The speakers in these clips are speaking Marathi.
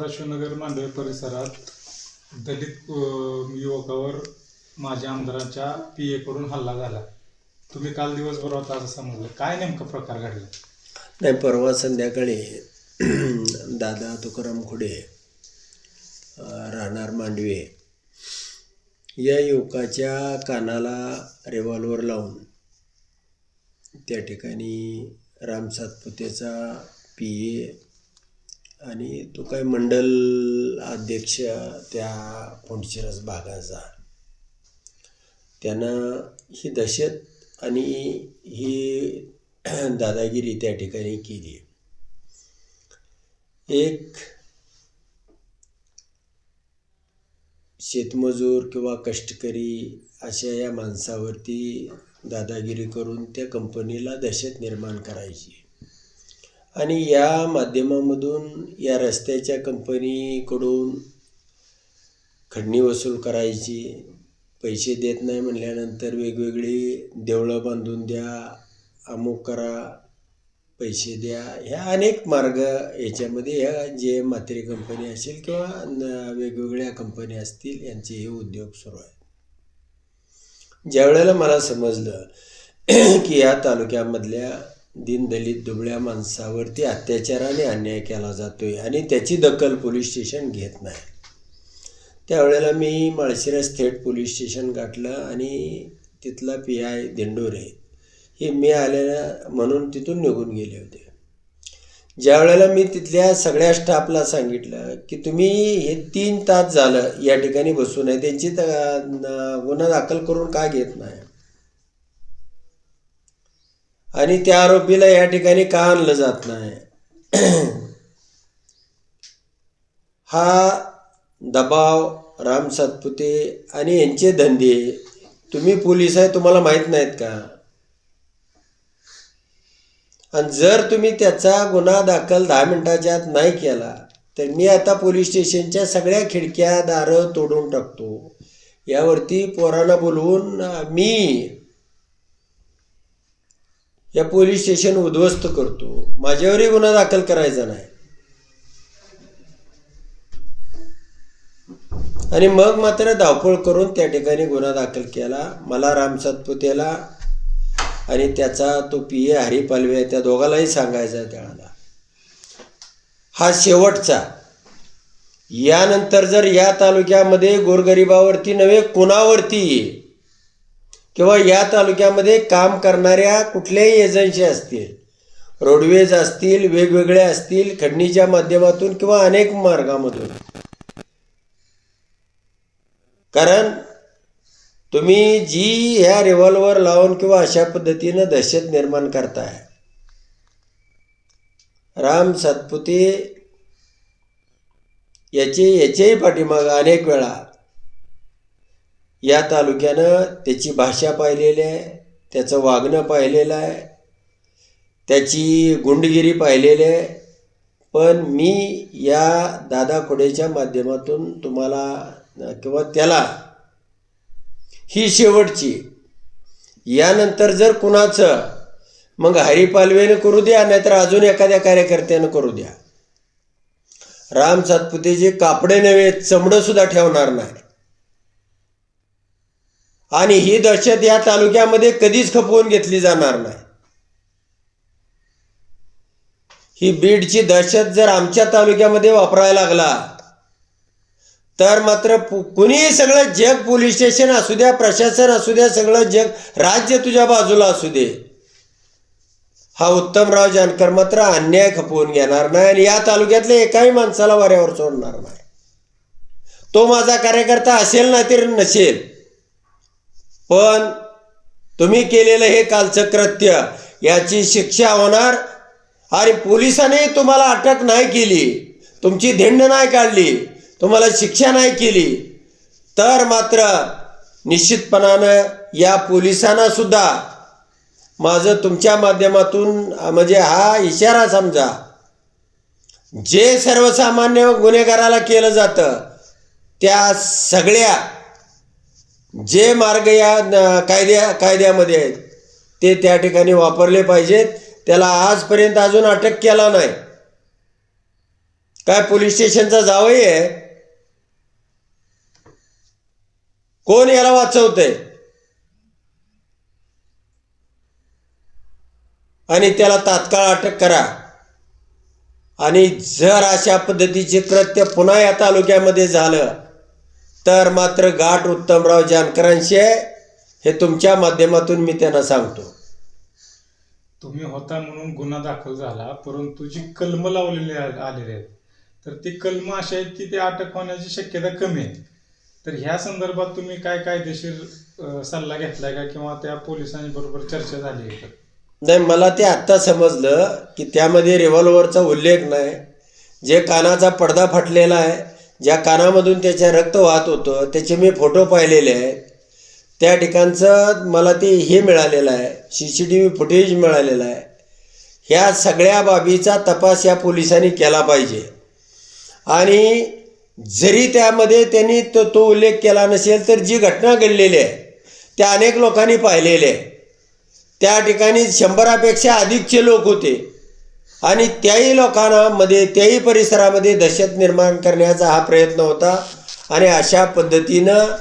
सदाशिवनगर मांडवे परिसरात दलित युवकावर माझ्या आमदाराच्या पी एकडून हल्ला झाला. तुम्ही काल दिवसभर होता असं समजलं काय नेमका प्रकार घडला? नाही परवा संध्याकाळी दादा तुकाराम खुडे राहणार मांडवे या युवकाच्या कानाला रिव्हॉल्वर लावून त्या ठिकाणी राम सातपुतेचा पी ए आणि तो काय मंडल अध्यक्ष त्या फोंडशिरस भागाचा त्यांना ही दहशत आणि ही दादागिरी त्या ठिकाणी केली. एक शेतमजूर किंवा कष्टकरी अशा या माणसावरती दादागिरी करून त्या कंपनीला दहशत निर्माण करायची. आणि या माध्यमामधून या रस्त्याच्या कंपनीकडून खंडणी वसूल करायची पैसे देत नाही म्हणल्यानंतर वेगवेगळी देवळं बांधून द्या अमुक करा पैसे द्या ह्या अनेक मार्ग याच्यामध्ये ह्या जे मात्री कंपनी असेल किंवा वेगवेगळ्या कंपनी असतील यांचे हे उद्योग सुरू आहेत. ज्यावेळेला मला समजलं की या तालुक्यामधल्या दीनदलित दुबळ्या माणसावरती अत्याचाराने अन्याय केला जातो आहे आणि त्याची दखल पोलीस स्टेशन घेत नाही. त्यावेळेला मी माळशिरस थेट पोलीस स्टेशन गाठलं आणि तिथला पी आय दिंडोरे हे मी आलेल्या म्हणून तिथून निघून गेले होते. ज्या वेळेला मी तिथल्या सगळ्या स्टाफला सांगितलं की तुम्ही हे तीन तास झालं या ठिकाणी बसून आहे त्यांची गुन्हा दाखल करून का घेत नाही? आणि त्या आरोपीला या ठिकाणी का आणलं जात नाही? हा दबाव राम सातपुते आणि यांचे धंदे तुम्ही पोलीस आहे तुम्हाला माहीत नाहीत का? आणि जर तुम्ही त्याचा गुन्हा दाखल दहा मिनिटाच्या आत नाही केला तर मी आता पोलीस स्टेशनच्या सगळ्या खिडक्या दारं तोडून टाकतो. यावरती पोरांना बोलवून मी या पोलीस स्टेशन उद्ध्वस्त करतो. माझ्यावरही गुन्हा दाखल करायचा नाही. आणि मग मात्र धावपळ करून त्या ठिकाणी गुन्हा दाखल केला. मला राम सातपुतेला आणि त्याचा तो पी ए हरी पालवे त्या दोघांनाही सांगायचा त्याला. हा शेवटचा. यानंतर जर या तालुक्यामध्ये गोरगरिबावरती नव्हे कुणावरती किंवा या तालुक्यामध्ये काम करणाऱ्या कुठल्याही एजन्सी असतील रोडवेज असतील वेगवेगळ्या असतील खंडणीच्या माध्यमातून किंवा अनेक मार्गामधून. कारण तुम्ही जी ह्या रिव्हॉल्वर लावून किंवा अशा पद्धतीनं दहशत निर्माण करताय राम सातपुते याचे याच्याही पाठीमागं अनेक वेळा या तालुक्यानं त्याची भाषा पाहिलेली आहे त्याचं वागणं पाहिलेलं आहे त्याची गुंडगिरी पाहिलेली आहे. पण मी या दादा खोडेच्या माध्यमातून तुम्हाला किंवा त्याला ही शेवटची यानंतर जर कुणाचं मग हरिपालवेनं करू द्या नाहीतर अजून एखाद्या कार्यकर्त्यानं करू द्या. राम सातपुतेचे कापडे नव्हे चमडंसुद्धा ठेवणार नाही. आणि ही दहशत या तालुक्यामध्ये कधीच खपवून घेतली जाणार नाही. ही बीडची दहशत जर आमच्या तालुक्यामध्ये वापरायला लागला तर मात्र पु- कुणीही सगळं जग पोलीस स्टेशन असू द्या प्रशासन असू द्या सगळं जग राज्य तुझ्या बाजूला असू दे. हा उत्तमराव जानकर मात्र अन्याय खपवून घेणार नाही आणि या तालुक्यातल्या एकाही माणसाला वाऱ्यावर सोडणार नाही. तो माझा कार्यकर्ता असेल ना तरी नसेल. पण तुम्ही केलेलं हे कालचं कृत्य याची शिक्षा होणार? आणि पोलिसाने तुम्हाला अटक नाही केली. तुमची धिंड नाही काढली. तुम्हाला शिक्षा नाही केली. तर मात्र निश्चितपणानं या पोलिसांना सुद्धा माझं तुमच्या माध्यमातून म्हणजे हा इशारा समजा. जे सर्वसामान्य गुन्हेगाराला केलं जातं त्या सगळ्या जे मार्ग या कायद्या कायद्यामध्ये आहेत ते त्या ठिकाणी वापरले पाहिजेत. त्याला आजपर्यंत अजून अटक केला नाही. काय पोलीस स्टेशनचा जावई आहे? कोण याला वाचवतंय? आणि त्याला तात्काळ अटक करा. आणि जर अशा पद्धतीचे कृत्य पुन्हा या तालुक्यामध्ये झालं तर मात्र गाठ उत्तमराव जानकरांशी आहे हे तुमच्या माध्यमातून मी त्यांना सांगतो. तुम्ही होता म्हणून गुन्हा दाखल झाला परंतु जी कलम लावलेली आलेली आहेत तर ती कलम अशी आहेत की ते अटक होण्याची शक्यता कमी आहे. तर ह्या संदर्भात तुम्ही काय कायदेशीर सल्ला घेतलाय का किंवा त्या पोलिसांबरोबर चर्चा झाली आहे का? नाही मला ते आत्ता समजलं की त्यामध्ये रिव्हॉल्वरचा उल्लेख नाही. जे कानाचा पडदा फाटलेला आहे ज्या कानामधून त्याच्या रक्त वाहत होतं त्याचे मी फोटो पाहिलेले आहेत त्या ठिकाणचं मला ते हे मिळालेलं आहे C C T V footage मिळालेलं आहे. ह्या सगळ्या बाबीचा तपास या पोलिसांनी केला पाहिजे. आणि जरी त्यामध्ये त्यांनी तो तो उल्लेख केला नसेल तर जी घटना घडलेली आहे त्या अनेक लोकांनी पाहिलेले आहे. त्या ठिकाणी शंभरापेक्षा अधिकचे लोक होते. आणि त्याही लोकांना मध्ये त्याही परिसरामध्ये दहशत निर्माण करण्याचा हा प्रयत्न होता. आणि अशा पद्धतीनं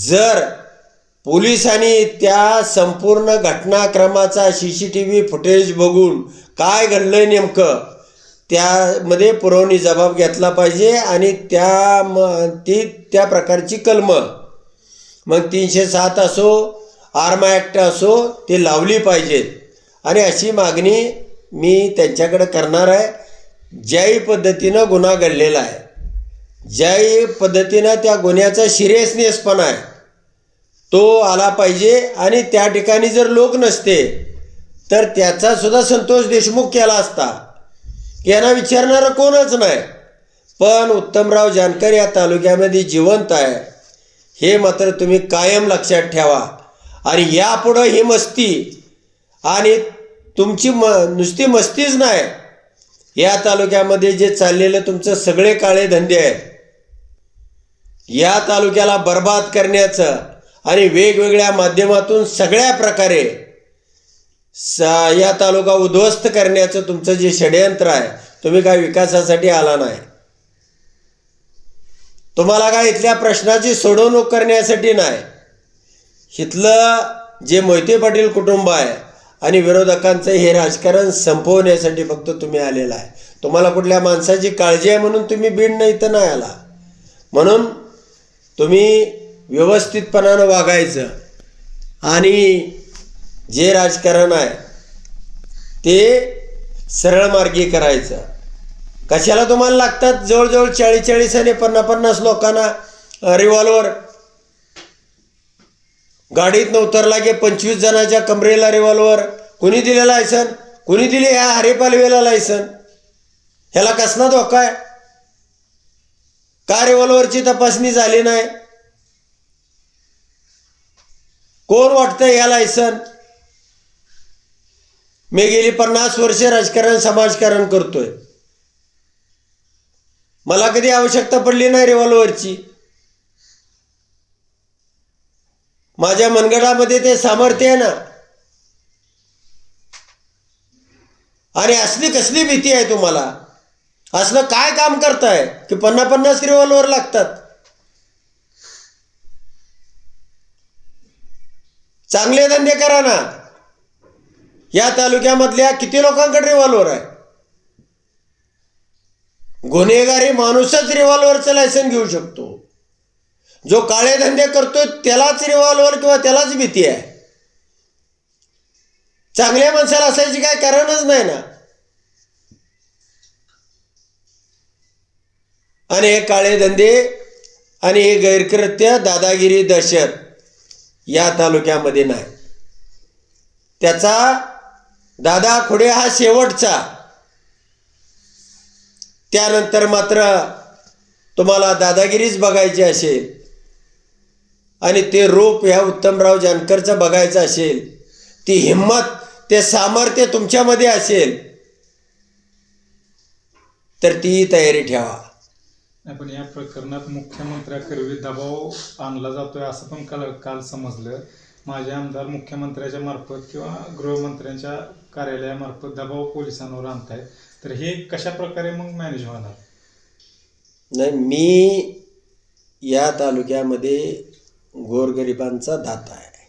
जर पोलिसांनी त्या संपूर्ण घटनाक्रमाचा C C T V footage बघून काय घडलं नेमकं त्यामध्ये पुरवणी जबाब घेतला पाहिजे आणि त्या म ती त्या प्रकारची कलमं. मग तीनशे सात असो आर्मा ॲक्ट असो ते लावली पाहिजेत. आणि अशी मागणी मी त्यांच्याकडे करणार आहे. ज्याही पद्धतीनं गुन्हा घडलेला आहे. ज्याही पद्धतीनं त्या गुन्ह्याचा सिरियसनेसपणा आहे. तो आला पाहिजे आणि त्या ठिकाणी जर लोक नसते तर त्याचासुद्धा संतोष देशमुख केला असता. यांना विचारणारं कोणच नाही. पण उत्तमराव जानकर या तालुक्यामध्ये जिवंत आहे. हे मात्र तुम्ही कायम लक्षात ठेवा. आणि यापुढं ही मस्ती आणि तुमची म नुसती मस्तीच नाही. या तालुक्यामध्ये जे चाललेलं तुमचं सगळे काळे धंदे आहेत. या तालुक्याला बर्बाद करण्याचं आणि वेगवेगळ्या माध्यमातून सगळ्या प्रकारे सा या तालुका उद्ध्वस्त करण्याचं तुमचं जे षडयंत्र आहे तुम्ही काय विकासासाठी आला नाही. तुम्हाला काय इथल्या प्रश्नाची सोडवणूक करण्यासाठी नाही. इथलं जे मोहिते पाटील कुटुंब आहे आणि विरोधकांचं हे राजकारण संपवण्यासाठी फक्त तुम्ही आलेला आहे. तुम्हाला कुठल्या माणसाची काळजी आहे म्हणून तुम्ही बीड नाही इथं नाही आला. म्हणून तुम्ही व्यवस्थितपणानं वागायचं. आणि जे राजकारण आहे ते सरळ मार्गी करायचं. कशाला तुम्हाला लागतात? जवळजवळ चाळीस चाळीस आणि पन्नास पन्नास लोकांना रिव्हॉल्वर गाडीत उतरला की पंचवीस जणाच्या कमरेला रिव्हॉल्वर कुणी दिले लायसन कुणी दिले ह्या हरेपालवेला लायसन ह्याला कसला धोका आहे? का रिव्हॉल्वरची तपासणी झाली नाही? कोण वाटतंय या लायसन मी गेली पन्नास वर्षे राजकारण समाजकारण करतोय. मला कधी आवश्यकता पडली नाही रिव्हॉल्वरची माझ्या मनगडामध्ये ते सामर्थ्य आहे ना. अरे असली कसली भीती आहे तुम्हाला? असलं काय काम करताय? की पन्ना पन्नास रिव्हॉल्वर लागतात? चांगले धंदे करा ना. या तालुक्यामधल्या किती लोकांकडे रिव्हॉल्वर आहे? गुन्हेगारी माणूसच रिव्हॉल्वरचं लायसन घेऊ शकतो. जो काळे धंदे करतोय त्यालाच रिव्हॉल्वर किंवा त्यालाच भीती आहे. चांगल्या माणसाला असायची काय कारणच नाही ना. आणि हे काळे धंदे आणि हे गैरकृत्य दादागिरी दहशत या तालुक्यामध्ये नाही. त्याचा दादा खुडे हा शेवटचा. त्यानंतर मात्र तुम्हाला दादागिरीच बघायची असेल. आणि ते रूप ह्या उत्तमराव जानकरचं बघायचं असेल ती हिंमत ते सामर्थ्य तुमच्यामध्ये असेल तर ती तयारी ठेवा. नाही पण या प्रकरणात मुख्यमंत्र्याकरवी दबाव आणला जातोय असं पण काल काल समजलं. माझे आमदार मुख्यमंत्र्याच्या मार्फत किंवा गृहमंत्र्यांच्या कार्यालयामार्फत दबाव पोलिसांवर आणतायत. तर हे कशा प्रकारे मग मॅनेज होणार? नाही मी या तालुक्यामध्ये गोरगरिबांचा दाता आहे.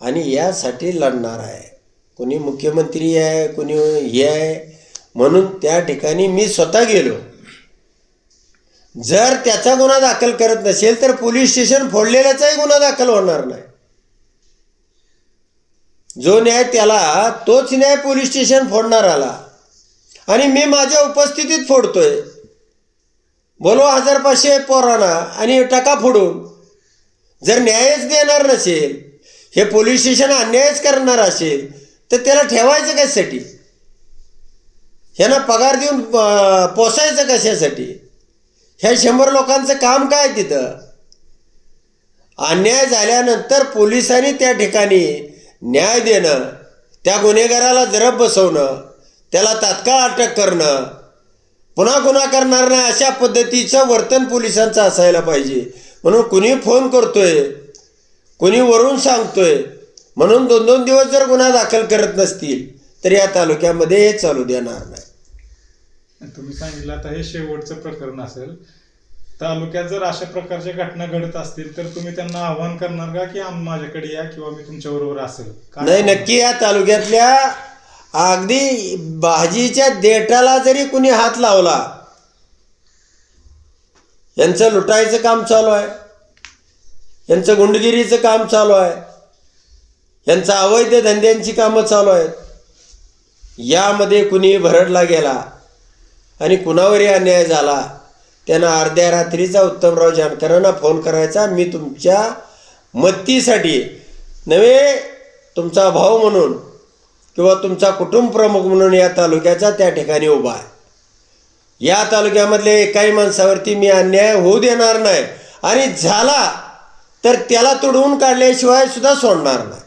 आणि यासाठी लढणार आहे. कोणी मुख्यमंत्री आहे कोणी हे आहे. म्हणून त्या ठिकाणी मी स्वतः गेलो. जर त्याचा गुन्हा दाखल करत नसेल तर पोलीस स्टेशन फोडलेल्याचाही गुन्हा दाखल होणार नाही. जो न्याय त्याला तोच न्याय पोलीस स्टेशन फोडणार आला आणि मी माझ्या उपस्थितीत फोडतोय. बोलो हजार पाचशे पोरांना आणि टका फोडून. जर न्यायच देणार नसेल हे पोलीस स्टेशन अन्यायच करणार असेल तर त्याला ठेवायचं कशासाठी? ह्यांना पगार देऊन पोसायचं कशासाठी? ह्या शंभर लोकांचं काम काय तिथं? अन्याय झाल्यानंतर पोलिसांनी त्या ठिकाणी न्याय देणं त्या गुन्हेगाराला जरब बसवणं त्याला तात्काळ अटक करणं पुन्हा गुन्हा करणार नाही अशा पद्धतीचं वर्तन पोलिसांचं असायला पाहिजे. म्हणून कुणी फोन करतोय कुणी वरून सांगतोय म्हणून दोन दोन दिवस जर गुन्हा दाखल करत नसतील तर या तालुक्यामध्ये हे चालू देणार नाही. तुम्ही सांगितलं आता हे शेवटचं प्रकरण असेल. तालुक्यात जर अशा प्रकारच्या घटना घडत असतील तर तुम्ही त्यांना आव्हान करणार का की आम माझ्याकडे या किंवा मी तुमच्या बरोबर असेल नाही नक्की या तालुक्यातल्या अगदी भाजीच्या देठाला जरी कुणी हात लावला यांचं लुटायचं काम चालू आहे. यांचं गुंडगिरीचं काम चालू आहे. यांचं अवैध धंद्यांची कामं चालू आहेत. यामध्ये कुणी भरडला गेला आणि कुणावरही अन्याय झाला त्यांना अर्ध्या रात्रीचा उत्तमराव जानकरांना फोन करायचा. मी तुमच्या मदतीसाठी नव्हे तुमचा भाऊ म्हणून किंवा तुमचा कुटुंब प्रमुख म्हणून या तालुक्याचा त्या ठिकाणी उभा आहे. या तालुक्यामधले काही माणसावरती मी अन्याय होऊ देणार नाही. आणि झाला तर त्याला तुडवून काढल्याशिवाय सुद्धा सोडणार नाही.